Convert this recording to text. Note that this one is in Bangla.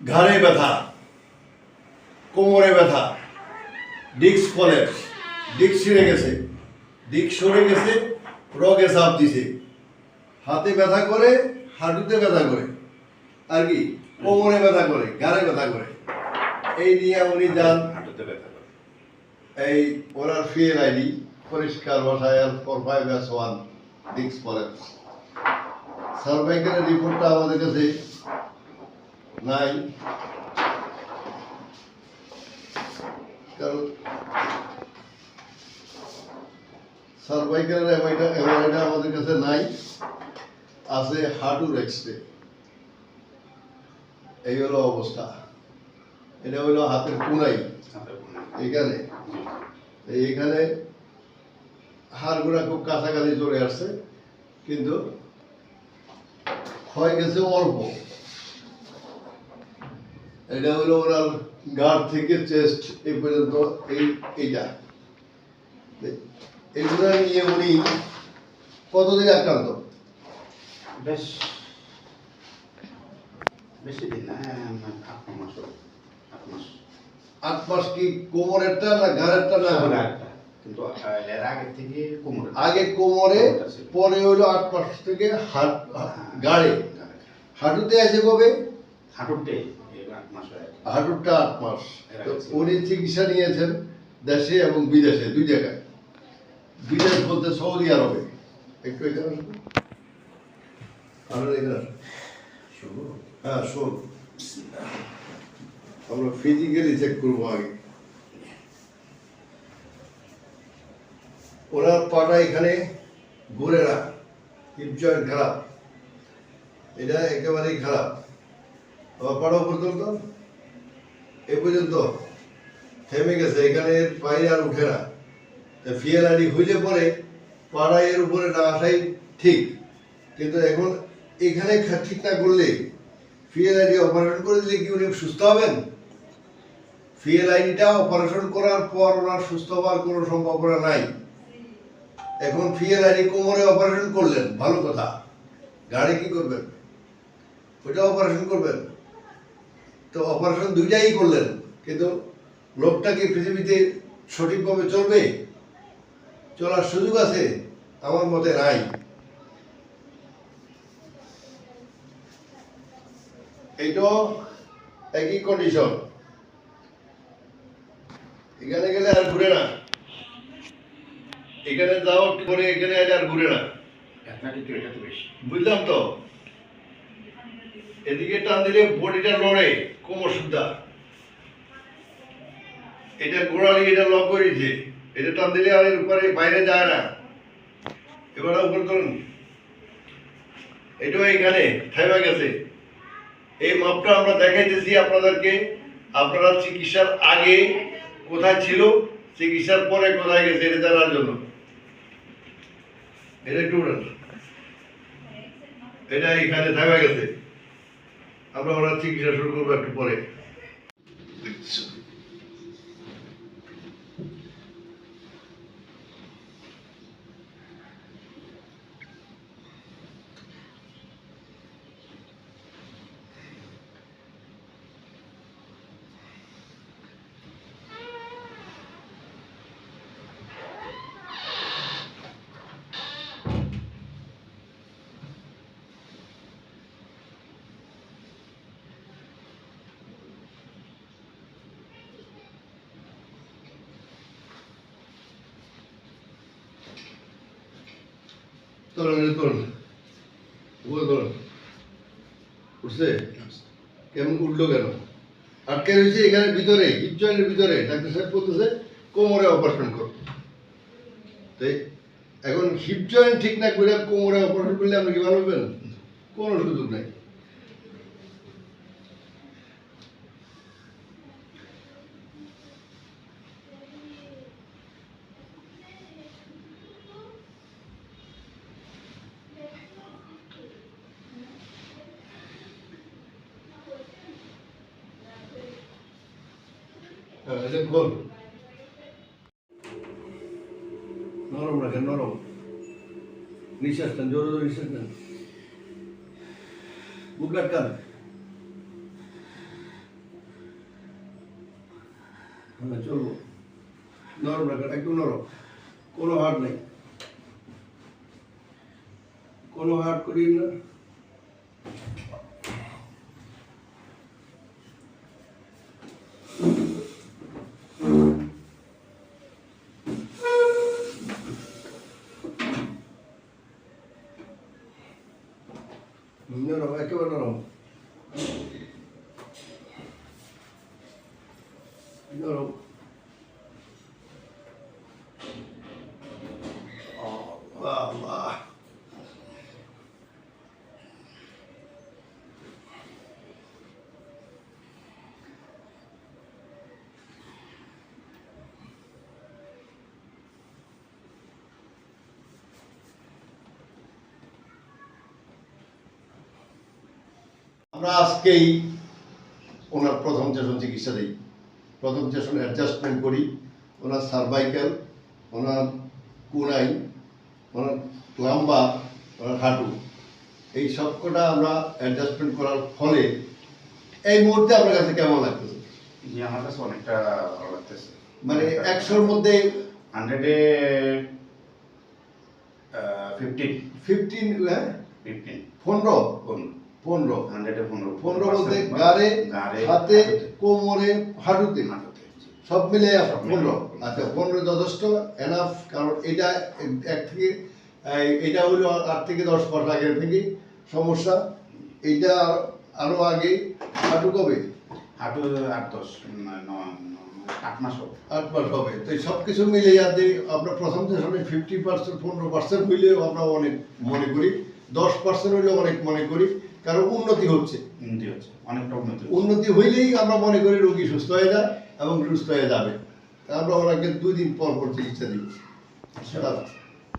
ঘাড়ে ব্যথা কোমরে ব্যথা ডিস্ক ফলের ডিস্ক ছিঁড়ে গেছে ডিস্ক সরে গেছে রগে চাপ দিছে। হাতে ব্যথা করে হাঁটুতে ব্যথা করে আর কি? কোমরে ব্যথা করে ঘাড়ে ব্যথা করে। এই নিয়ে উনি যান। হাঁটুতে ব্যথা করে। এই ওনার ফিএল আইডি পরিষ্কার ভাষায় four five S one disc ফলের সার্ভাইকেলের রিপোর্টটা আমাদের কাছে নাই। কারণ এমআইটা এমআইটা আমাদের কাছে নাই। আছে হাঁটুর এক্সরে এই হলো অবস্থা। এটা হলো হাতের কুনাই। এখানে। এইখানে হাড়গুলা খুব কাছাকাছি চলে আসছে কিন্তু ক্ষয় গেছে অল্প। এটা হলো ওনার গাড় থেকে চেস্ট এই পর্যন্ত এই এইটা। এগুলো নিয়ে উনি কতদিন আক্রান্ত? বেশ বেশি দিন না আট ন মাস আট মাস। আট মাস কি কোমরেরটা না ঘাড়েরটা না? একটা। কিন্তু এর আগে থেকে কোমরে আগে কোমরে পরে হইল আট মাস থেকে হাট গাড়ে হাঁটুতে আছে কবে? হাঁটুতে এই আট মাস হয়ে গেছে। হাঁটুরটা আট মাস। তো উনি চিকিৎসা নিয়েছেন দেশে এবং বিদেশে দুই জায়গায়। বিদেশ বলতে সৌদি আরবে। একটু এখানে আমরা এখানে হ্যাঁ শোন। আমরা ফিজিক্যালি চেক করব আগে। ওনার পাটা এখানে ঘুরে না। হিপ জয়েন্ট খারাপ। এটা একেবারেই খারাপ। আবার পাটা পর্যন্ত এ পর্যন্ত থেমে গেছে, এখানে বাইরে আর উঠে না। ফিএল আইডি হইলে পরে পাড়া এর উপরে না আসাই ঠিক। কিন্তু এখন এখানে ঠিক না করলে ফিএল আইডি অপারেশন করে দিলে কি উনি সুস্থ হবেন? ফিএল আইডিটা অপারেশন করার পর ওনার সুস্থ হওয়ার কোনো সম্ভাবনা নাই। এখন ফিএল আইডি কোমরে অপারেশন করলেন, ভালো কথা। গাড়ি কি করবেন? ওইটা অপারেশন করবেন। তো অপারেশন দুইটাই করলেন কিন্তু লোকটা কি পৃথিবীতে সঠিকভাবে চলবে? চলার সুযোগ আছে? আমার মতে নাই। এইটাও একই কন্ডিশন এখানে গেলে আর ঘুরে না। এখানে যাও পরে এখানে আর ঘুরে না। বুঝলাম তো? এদিকে টান দিলে বডিটা লড়ে কোমর সুদ্ধা। এটা গোড়ালি, এটা লক করেছে এটা টান দিলে আর উপরে বাইরে যায় না। এবার উপর ধরুন এটাও এখানে থাইবা গেছে। এই মাপটা আমরা দেখাইতেছি আপনাদেরকে। আপনারা চিকিৎসার আগে কোথায় ছিল, চিকিৎসার পরে কোথায় গেছে এটা জানার জন্য। এটা একটু এটা এখানে থাকা গেছে। আমরা ওরা চিকিৎসা শুরু করব একটু পরে। তোলেন তোলেন উপরে তোলেন উঠছে? কেমন উঠল কেন? আটকে রয়েছে এখানে ভিতরে হিপ জয়েন্টের ভিতরে, ডাক্তার সাহেব বলতেছে, কোমরে অপারেশন করো। তাই এখন হিপ জয়েন্ট ঠিক না করে কোমরে অপারেশন করলে আপনি কি ভালো হবেন? কোনো সুযোগ নেই। এই যে গোল। নরম রাখেন, নরম। নিঃশ্বাস নেন, জোরে জোরে নিঃশ্বাস নেন। বুক ডাক্তার আমরা চলবো। নরম রাখার একদম নরম। কোনো হাট নেই। কোনো হাট করি না। নরম একেবারে নরম নরম আল্লাহ আল্লাহ আমরা আজকেই ওনার প্রথম সেশন চিকিৎসা দিই প্রথম সেশন অ্যাডজাস্টমেন্ট করি ওনার সার্ভাইকাল ওনার কুনাই ওনার লাম্বা ওনার হাঁটু এই সবকটা আমরা অ্যাডজাস্টমেন্ট করার ফলে এই মুহূর্তে আপনার কাছে কেমন লাগতেছে? জি আমার কাছে অনেকটা ভালো লাগতেছে। মানে একশোর মধ্যে হান্ড্রেডে ফিফটিন ফিফটিন ফিফটিন পনেরো? পনেরো। হান্ড্রেডে পনেরো পনেরো বলতে গাড়ে হাতে কোমরে হাঁটুতে। হাঁটুতে। সব মিলে পনেরো। আচ্ছা পনেরো যথেষ্ট এনাফ কারণ এটা এক থেকে এটা হলো আট থেকে দশ মাস আগের থেকে সমস্যা। এইটা আরও আগে হাঁটু কবে? হাঁটু আট দশ আট মাস হবে। আট মাস হবে। তো সব কিছু মিলে যাতে আমরা প্রথম সেশনে ফিফটি পার্সেন্ট পনেরো পার্সেন্ট হইলেও আমরা অনেক মনে করি। দশ পার্সেন্ট হইলেও অনেক মনে করি কারণ উন্নতি হচ্ছে। উন্নতি হচ্ছে অনেকটা উন্নতি উন্নতি হইলেই আমরা মনে করি রোগী সুস্থ হয়ে যায় এবং সুস্থ হয়ে যাবে। আমরা ওনাকে দুই দিন পর পর চিকিৎসা দিব।